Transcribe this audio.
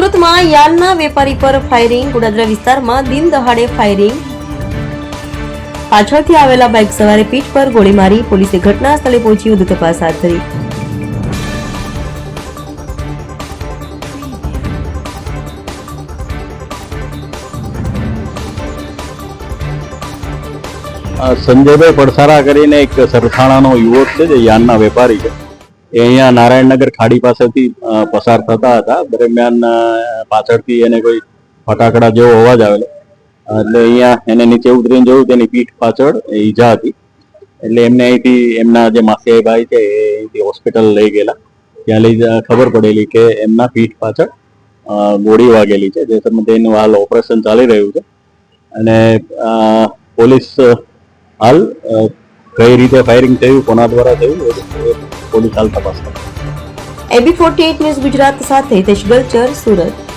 સુરતમાં યાનના વેપારી પર ફાયરિંગ. ગોડાદરા વિસ્તારમાં દિન દહાડે ફાયરિંગ. પાછળથી આવેલા બાઇક સવારે પીઠ પર ગોળી પોલીસે ઘટના સ્થળે પહોંચી વધુ તપાસ હાથ ધરી. સંજયભાઈ પડસારા કરીને એક સરથાણાનો યુવક છે, જે યાનના વેપારી છે. એ અહીંયા નારાયણનગર ખાડી પાસેથી પસાર થતા હતા. દરમિયાન પાછળથી એને કોઈ ફટાકડા જેવો અવાજ આવેલો. એટલે અહીંયા એને નીચે ઉતરીને જોયું, તેની પીઠ પાછળ ઈજા હતી. એટલે એમને અહીંથી એમના જે માસિયાઈ ભાઈ છે, એ અહીંથી હોસ્પિટલ લઈ ગયેલા. ત્યાં લઈ ખબર પડેલી કે એમના પીઠ પાછળ ગોળી વાગેલી છે, જે સંબંધે એનું હાલ ઓપરેશન ચાલી રહ્યું છે. અને પોલીસ હાલ કઈ રીતે ફાયરિંગ થયું, કોના દ્વારા થયું પોલીસ હાલ તપાસ એબી ફોર્ટી ન્યૂઝ ગુજરાત સાથે તેજ ચર, સુરત.